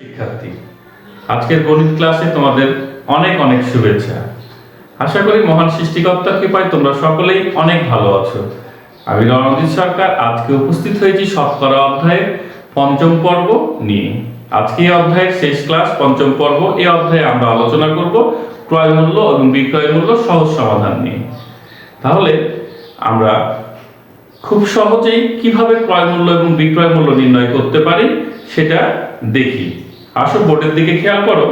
শিক্ষার্থী। আজকের গণিত ক্লাসে তোমাদের অনেক অনেক শুভেচ্ছা। আশা করি মহান সৃষ্টিকর্তার কৃপায় তোমরা সকলেই অনেক ভালো আছো। আমি রণজিৎ সরকার, আজকে উপস্থিত হয়েছি শতকরা অধ্যায়ের পঞ্চম পর্ব নিয়ে। আজকে এই অধ্যায়ের শেষ ক্লাস, পঞ্চম পর্ব, এই অধ্যায়ে আমরা আলোচনা করব ক্রয় মূল্য এবং বিক্রয় মূল্য সহজ সমাধান নিয়ে। তাহলে আমরা খুব সহজেই কীভাবে ক্রয় মূল্য এবং বিক্রয় মূল্য নির্ণয় করতে পারি সেটা দেখি। আসো বোর্ডের দিকে খেয়াল করো।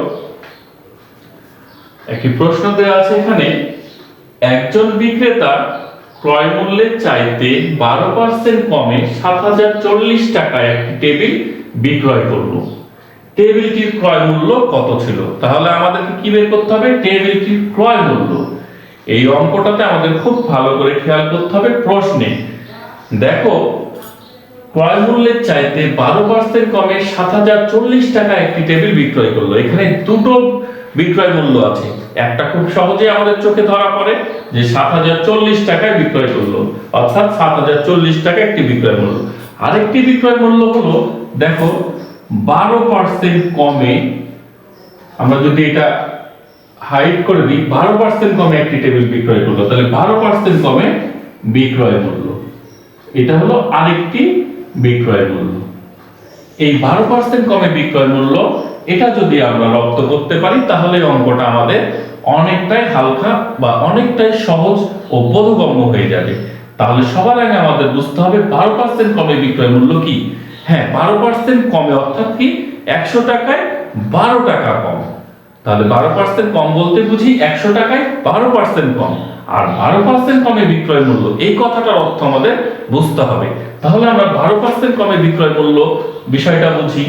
একটি প্রশ্ন দেওয়া আছে এখানে, একজন বিক্রেতা ক্রয় মূল্যের চাইতে বারো পার্সেন্ট কমে সাত হাজার চল্লিশ টাকায় একটি টেবিল বিক্রয় করল। টেবিলটির ক্রয় মূল্য কত ছিল? তাহলে আমাদেরকে কি বের করতে হবে? টেবিলটির ক্রয় মূল্য। এই অঙ্কটাতে আমাদের খুব ভালো করে খেয়াল করতে হবে প্রশ্নে। দেখো ক্রয় মূল্যের চাইতে বারো পার্সেন্ট কমে সাত হাজার চল্লিশ টাকা একটি টেবিল বিক্রয় করল। এখানে দুটো বিক্রয় মূল্য আছে। একটা খুব সহজে আমাদের চোখে ধরা পড়ে যে সাত হাজার চল্লিশ টাকায় বিক্রয় করল। অর্থাৎ সাত হাজার চল্লিশ টাকা একটি বিক্রয় মূল্য। আরেকটি বিক্রয় মূল্য হলো, দেখো, বারো পার্সেন্ট কমে, আমরা যদি এটা হাইড করে দিই, বারো পার্সেন্ট কমে একটি টেবিল বিক্রয় করল। তাহলে বারো পার্সেন্ট কমে বিক্রয় মূল্য। এটা হলো আরেকটি বিক্রয় মূল্য। এই বারো পার্সেন্ট কমে বিক্রয় মূল্য, এটা যদি আমরা রপ্ত করতে পারি, তাহলে অঙ্কটা আমাদের অনেকটাই হালকা বা অনেকটাই সহজ ও বোধগম্য হয়ে যাবে। তাহলে সবার আগে আমাদের বুঝতে হবে বারো পার্সেন্ট কমে বিক্রয় মূল্য কি? হ্যাঁ বারো পার্সেন্ট কমে অর্থাৎ কি একশো টাকায় বারো টাকা কম। তাহলে বারো পার্সেন্ট কম বলতে বুঝি একশো টাকায় বারো পার্সেন্ট কম। আর বারো পার্সেন্ট কমে বিক্রয় মূল্য, এই কথাটার অর্থ আমাদের বুঝতে হবে। তাহলে আমরা বারো পার্সেন্ট কমে বিক্রয় মূল্য বিষয়টা বুঝি।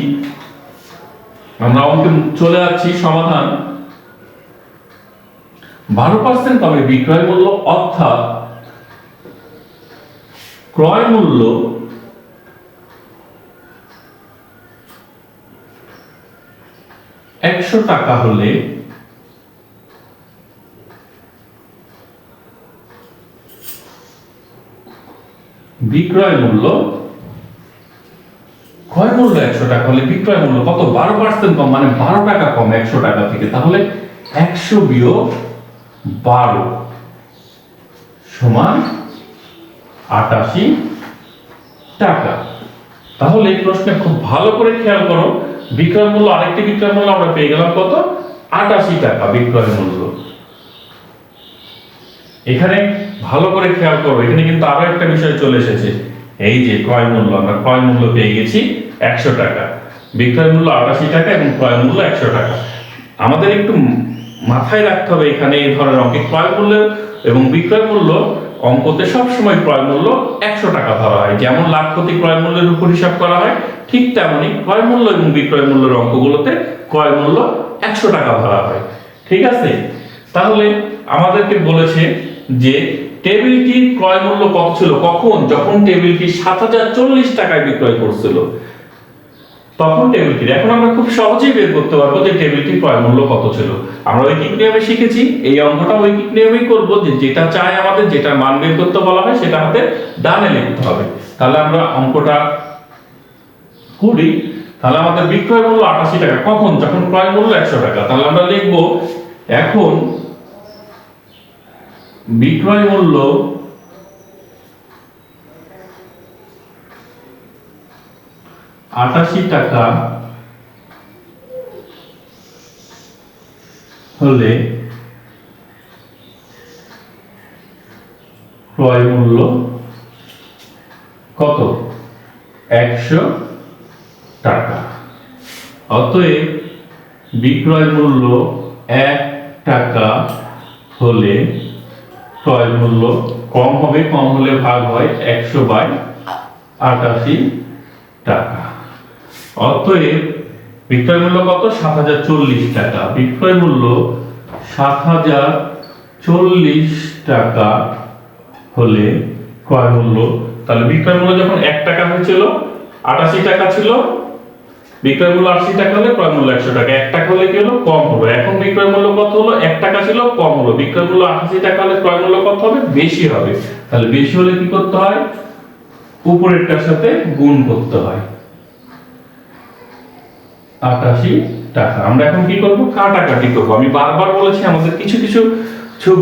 আমরা অঙ্কে চলে যাচ্ছি, সমাধান। বারো পার্সেন্ট কমে বিক্রয় মূল্য অর্থাৎ ক্রয় মূল্য একশো টাকা হলে বিক্রয় মূল্য ক্রয় মূল্য একশো টাকা হলে বিক্রয় মূল্য কত? বারো পার্সেন্ট কম মানে বারো টাকা কম একশো টাকা থেকে, তাহলে একশো বিয়োগ বারো সমান আটাশি টাকা। তাহলে এই প্রশ্নে খুব ভালো করে খেয়াল করো। বিক্রয় মূল্য, আরেকটি বিক্রয় মূল্য আমরা পেয়ে গেলাম কত? আটাশি টাকা বিক্রয় মূল্য। এখানে ভালো করে খেয়াল করো, এখানে কিন্তু আরও একটা বিষয় চলে এসেছে। এই যে ক্রয় মূল্য, আমরা ক্রয় মূল্য পেয়ে গেছি একশো টাকা। বিক্রয় মূল্য আটাশি টাকা এবং ক্রয় মূল্য একশো টাকা। আমাদের একটু মাথায় রাখতে হবে এখানে এই ধরনের অঙ্কে ক্রয় মূল্য এবং বিক্রয় মূল্য অঙ্কতে সবসময় ক্রয় মূল্য একশো টাকা ধরা হয়। যেমন লাভ ক্ষতি ক্রয় মূল্যের উপর হিসাব করা হয়, ঠিক তেমনই ক্রয় মূল্য এবং বিক্রয় মূল্যের অঙ্কগুলোতে ক্রয় মূল্য একশো টাকা ধরা হয়। ঠিক আছে? তাহলে আমাদেরকে বলেছে যে টেবিলটির ক্রয় মূল্য কত ছিল? কখন? যখন টেবিলটি সাত হাজার চল্লিশ টাকায় বিক্রয় করছিল। তখন টেবিলটির এখন আমরা খুব সহজেই বের করতে পারব যে টেবিলটির ক্রয় মূল্য কত ছিল। আমরা ঐকিক নিয়মে শিখেছি, এই অঙ্কটা ঐকিক নিয়মেই করব যে যেটা চাই আমাদের যেটা মান বের করতে বলা হয় সেটা হাতে ডানে লিখতে হবে। তাহলে আমরা অঙ্কটা করি। তাহলে আমাদের বিক্রয় মূল্য আটাশি টাকা। কখন? যখন ক্রয় মূল্য একশো টাকা। তাহলে আমরা লিখব, এখন বিক্রয় মূল্য আটাশি টাকা হলে ক্রয় মূল্য কত? একশো টাকা। অতএব বিক্রয় মূল্য এক টাকা হলে ক্রয় মূল্য কম হবে, কম হলে ভাগ হয় একশো বাই আটাশি টাকা। অতএব বিক্রয় মূল্য কত? সাত হাজার চল্লিশ টাকা। বিক্রয় মূল্য সাত হাজার চল্লিশ টাকা হলে ক্রয় মূল্য। তাহলে বিক্রয় মূল্য যখন এক টাকা হয়েছিল, আটাশি টাকা ছিল বিক্রয় মূল্য আশি টাকা হলে ক্রয় মূল্য একশো টাকা। এক টাকা হলে কি কম হলো। এখন বিক্রয় মূল্য কত হলো? এক টাকা ছিল, কম হলো। বিক্রয় মূল্য আশি টাকা হলে ক্রয় মূল্য কত হবে? বেশি হবে। তাহলে বেশি হলে কি করতে হয়? উপরেরটার সাথে গুণ করতে হয়। আটাশি টাকা। আমরা এখন কি করব? কাটাকাটি করব। আমি বারবার বলেছি আমাদের কিছু কিছু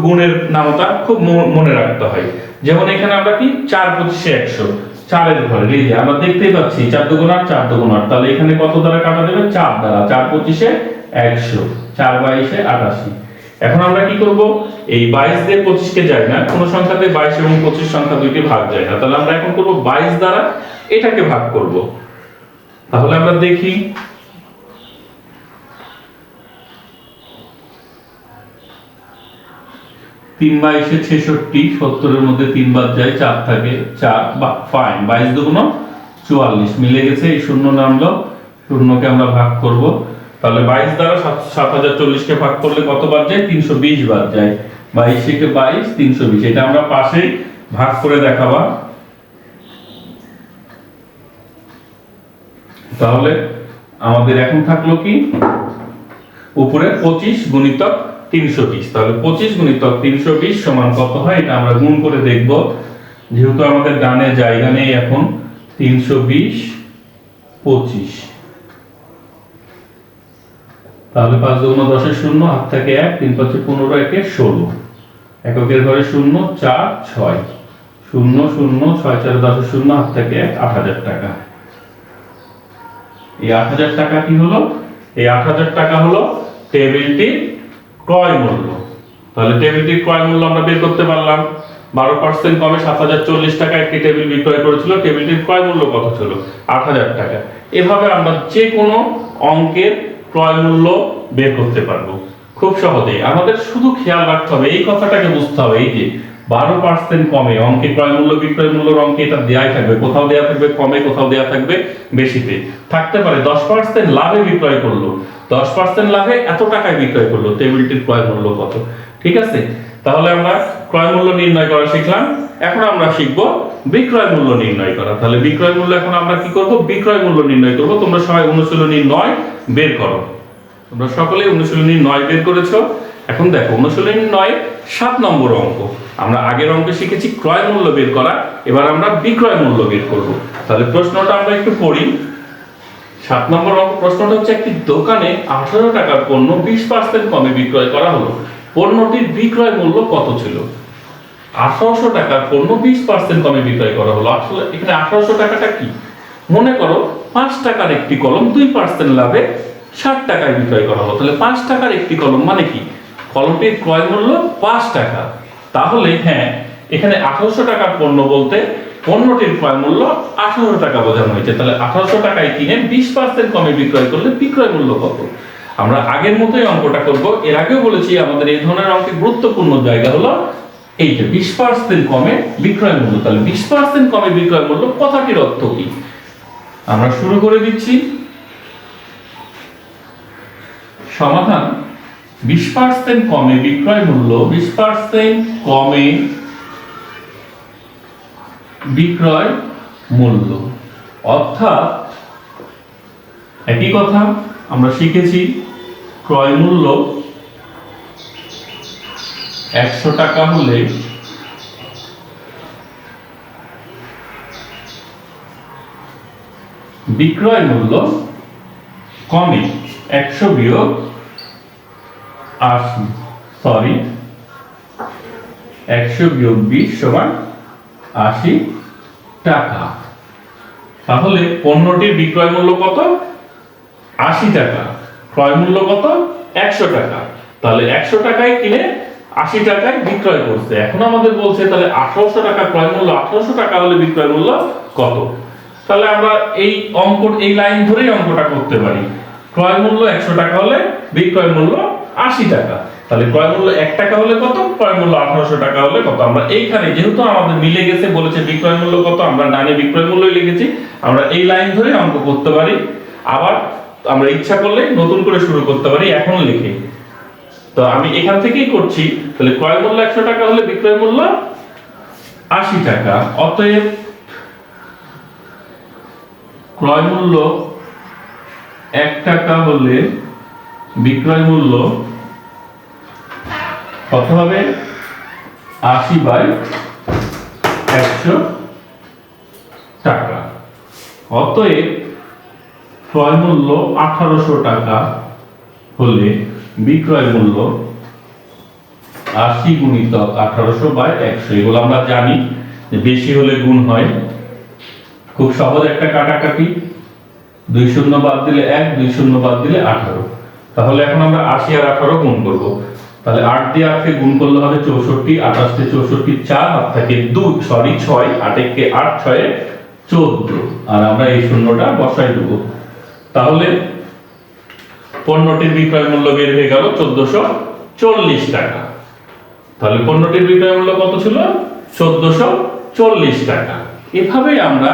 গুণের নামতা খুব মনে রাখতে হয়। যেমন এখানে আমরা কি? চার পঁচিশে একশো। চারের ঘরে আমরা দেখতেই পাচ্ছি, চার দুগুণ আট, চার দুগুণ আট। তাহলে এখানে কত দ্বারা কাটা দেবে? চার দ্বারা। চার পঁচিশে একশো। চার বাইশে আটাশি। এখন আমরা কি করব? এই বাইশ দিয়ে পঁচিশকে যায় না। কোন সংখ্যাতে বাইশ এবং পঁচিশ সংখ্যা দুইটি ভাগ যায় না। তাহলে আমরা এখন করব বাইশ দ্বারা এটাকে ভাগ করব। তাহলে আমরা দেখি তিন বাইশে ছেষট্টি, সত্তরের মধ্যে তিন বাদ যায়, চার থাকে, চার, বা ফাইন বাইশ দুগুণ চুয়াল্লিশ, মিলে গেছে এই শূন্য নামলো, শূন্যকে আমরা ভাগ করব। তাহলে বাইশ দ্বারা সাত হাজার চল্লিশকে ভাগ করলে কত বাদ যায়? তিনশো বিশ বাদ যায়। বাইশে কে বাইশ, তিনশো বিশ। এটা আমরা পাশেই ভাগ করে দেখাবা। তাহলে আমাদের এখন থাকল কি? উপরে পঁচিশ গুণিতক তিনশো বিশ। তাহলে পঁচিশ গুণিতক তিনশো বিশ সমান কত হয়? এটা আমরা গুণ করে দেখব। যেহেতু আমাদের ডানে জায়গা নেই এখন, তিনশো বিশ, পঁচিশ। তাহলে পাঁচ দুগুণ দশের শূন্য হাত থেকে এক, তিন পাঁচে পনেরো, একে ষোলো। এককের ঘরে শূন্য, চার, ছয়। শূন্য শূন্য, ছয়, চার দশের শূন্য হাত থেকে এক, আট হাজার টাকা। এই আট হাজার টাকা কি হলো? এই আট হাজার টাকা হলো টেবিলটির ক্রয় মূল্য। তাহলে টেবিলটির ক্রয় মূল্য আমরা বের করতে পারলাম। বারো পার্সেন্ট কমে সাত হাজার চল্লিশ টাকা একটি টেবিল বিক্রয় করেছিল। টেবিলটির ক্রয় মূল্য কত ছিল? আট হাজার টাকা। এভাবে আমরা যে কোনো অঙ্কের ক্রয় মূল্য বের করতে পারব। খুব সহজেই। আমাদের শুধু খেয়াল রাখতে হবে, এই কথাটাকে বুঝতে হবে, এই যে বারো পার্সেন্ট কমে, অঙ্কে ক্রয় মূল্য, বিক্রয় মূল্যর অঙ্কে এটা দেয়াই থাকবে, কোথাও দেওয়া থাকবে, কমে, কোথাও দেওয়া থাকবে বেশিতে। থাকতে পারে দশ পার্সেন্ট লাভে বিক্রয় করল। দশ পার্সেন্ট লাভে এত টাকায় বিক্রয় করল টেবিলটির ক্রয় মূল্য কত? ঠিক আছে? তাহলে আমরা ক্রয় মূল্য নির্ণয় করা শিখলাম। এখন আমরা শিখব বিক্রয় মূল্য নির্ণয় করা। তাহলে বিক্রয় মূল্য এখন আমরা কি করব? বিক্রয় মূল্য নির্ণয় করব। তোমরা সবাই অনুশীলনী নয় বের করো। তোমরা সকলে অনুশীলনী নয় বের করেছ। এখন দেখো, অনুশীলনী নয়, সাত নম্বর অঙ্ক। আমরা আগের অঙ্কে শিখেছি ক্রয় মূল্য বের করা, এবার আমরা বিক্রয় মূল্য বের করব। তাহলে প্রশ্নটা আমরা একটু পড়ি। সাত নম্বর অঙ্ক, প্রশ্নটা হচ্ছে একটি দোকানে আঠারো টাকার পণ্য বিশ পার্সেন্ট কমে বিক্রয় করা হলো। পণ্যটির বিক্রয় মূল্য কত ছিল? আঠারোশো টাকার পণ্য বিশ পার্সেন্ট কমে বিক্রয় করা হলো। আসলে এখানে আঠারোশো টাকাটা কি? মনে করো, পাঁচ টাকার একটি কলম দুই পার্সেন্ট লাভে ষাট টাকায় বিক্রয় করা হলো। তাহলে পাঁচ টাকার একটি কলম মানে কি? কলমটির ক্রয় মূল্য পাঁচ টাকা। তাহলে হ্যাঁ এখানে আঠারোশো টাকার পণ্য বলতে পণ্যটির ক্রয় মূল্য আঠারো টাকা বোঝানো হয়েছে। তাহলে আঠারোশো টাকায় কিনে বিশ পার্সেন্ট কমে বিক্রয় করলে বিক্রয় মূল্য কত? আমরা আগের মতোই অঙ্কটা করব। এর আগেও বলেছি, আমাদের এই ধরনের অঙ্কের গুরুত্বপূর্ণ জায়গা হলো এইটা বিশ পার্সেন্ট কমে বিক্রয় মূল্য। তাহলে বিশ পার্সেন্ট কমে বিক্রয় মূল্য কথাটির অর্থ কি? আমরা শুরু করে দিচ্ছি। সমাধান বিশ পার্সেন্ট কমে বিক্রয় মূল্য, বিশ পার্সেন্ট কমে বিক্রয় মূল্য। অর্থাৎ একই কথা আমরা শিখেছি, ক্রয় মূল্য একশো টাকা হলে বিক্রয় মূল্য কমে, একশো বিয়োগ আশি সরি একশো বিয়োগ বিশ সমান আশি টাকা। তাহলে পণ্যটির বিক্রয় মূল্য কত? আশি টাকা। ক্রয় মূল্য কত? একশো টাকা। তাহলে একশো টাকায় কিনে আশি টাকায় বিক্রয় করছে। এখন আমাদের বলছে, তাহলে আঠারোশো টাকা ক্রয় মূল্য, আঠারোশো টাকা হলে বিক্রয় মূল্য কত? তাহলে আমরা এই অঙ্ক, এই লাইন ধরেই অঙ্কটা করতে পারি। ক্রয় মূল্য একশো টাকা হলে বিক্রয় মূল্য আশি টাকা। তাহলে ক্রয় মূল্য এক টাকা হলে কত? ক্রয় মূল্য আঠারোশো টাকা হলে কত? আমরা এইখানে যেহেতু আমাদের মিলে গেছে, বলেছে বিক্রয় মূল্য কত, আমরা ডানে বিক্রয় মূল্য লিখেছি। আমরা এই লাইন ধরে অঙ্ক করতে পারি। আবার আমরা ইচ্ছা করলে নতুন করে শুরু করতে পারি, এখন লিখে। তো আমি এখান থেকেই করছি। তাহলে ক্রয় মূল্য একশো টাকা হলে বিক্রয় মূল্য আশি টাকা। অতএব ক্রয় মূল্য এক টাকা হলে বিক্রয় মূল্য কত হবে? আশি বাই একশো টাকা। অতএব ক্রয় মূল্য আঠারোশো টাকা হলে বিক্রয় মূল্য আশি গুণিতক আঠারোশো বাই একশো। এগুলো আমরা জানি বেশি হলে গুণ হয়। খুব সহজ একটা কাটাকাটি। দুই শূন্য বাদ দিলে এক, দুই শূন্য বাদ দিলে আঠারো। তাহলে এখন আমরা আশি আর আঠারো গুণ করব। তাহলে আট দিয়ে আটকে গুণ করলে হবে চৌষট্টি, আঠাশ দিয়ে চৌষট্টি চার হাত থাকে দুই সরি ছয় আটেককে আট, ছয়ে, চোদ্দ। আর আমরা এই শূন্যটা বসাই দেবো। তাহলে পণ্যটির বিক্রয় মূল্য বের হয়ে গেল চোদ্দশো চল্লিশ টাকা। তাহলে পণ্যটির বিক্রয় মূল্য কত ছিল? চোদ্দশো চল্লিশ টাকা। এভাবেই আমরা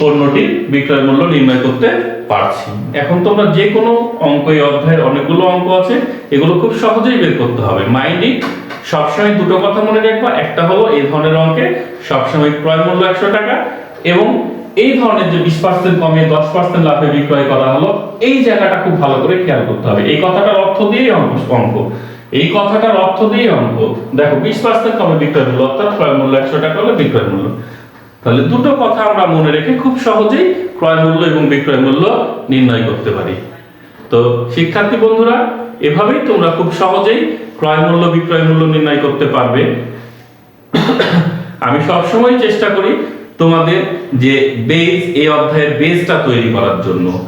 পণ্যটির বিক্রয় মূল্য নির্ণয় করতে পারছি। এখন তোমরা যে কোনো অঙ্ক এই অধ্যায়ের অনেকগুলো অঙ্ক আছে, এগুলো খুব সহজেই বের করতে হবে। মাইন্ডিং সবসময় দুটো কথা মনে রাখবা একটা হলো এই ধরনের অঙ্কে সবসময় ক্রয় মূল্য একশো টাকা এবং এই ধরনের যে বিশ পার্সেন্ট কমে দশ পার্সেন্ট লাভে বিক্রয় করা হলো, এই জায়গাটা খুব ভালো করে খেয়াল করতে হবে। এই কথাটার অর্থ দিয়েই অঙ্ক অঙ্ক। এই কথাটার অর্থ দিয়েই অঙ্ক। দেখো, বিশ পার্সেন্ট কমে বিক্রয় মূল্য, অর্থাৎ ক্রয় মূল্য একশো টাকা হলে বিক্রয় মূল্য। তাহলে দুটো কথা আমরা মনে রেখে খুব সহজেই ক্রয় মূল্য এবং বিক্রয় মূল্য নির্ণয় করতে পারি। তো, শিক্ষার্থী বন্ধুরা, এভাবেই তোমরা খুব সহজেই ক্রয় মূল্য, বিক্রয় মূল্য নির্ণয় করতে পারবে। আমি সবসময় চেষ্টা করি তোমাদের যে বেস এই অধ্যায়ের বেসটা তৈরি করার জন্য।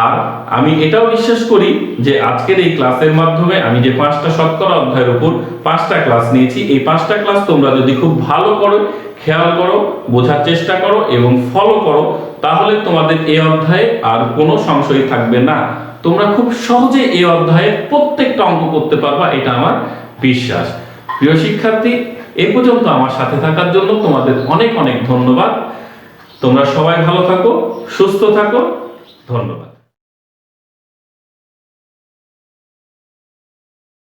আর আমি এটাও বিশ্বাস করি যে আজকের এই ক্লাসের মাধ্যমে আমি যে পাঁচটা শতকরা অধ্যায়ের উপর পাঁচটা ক্লাস নিয়েছি, এই পাঁচটা ক্লাস তোমরা যদি খুব ভালো করো খেয়াল করো, বোঝার চেষ্টা করো এবং ফলো করো, তাহলে তোমাদের এই অধ্যায়ে আর কোনো সংশয় থাকবে না। তোমরা খুব সহজে এই অধ্যায়ের প্রত্যেকটা অঙ্ক করতে পারবা, এটা আমার বিশ্বাস। প্রিয় শিক্ষার্থী, এ পর্যন্ত আমার সাথে থাকার জন্য তোমাদের অনেক অনেক ধন্যবাদ। তোমরা সবাই ভালো থাকো, সুস্থ থাকো, ধন্যবাদ।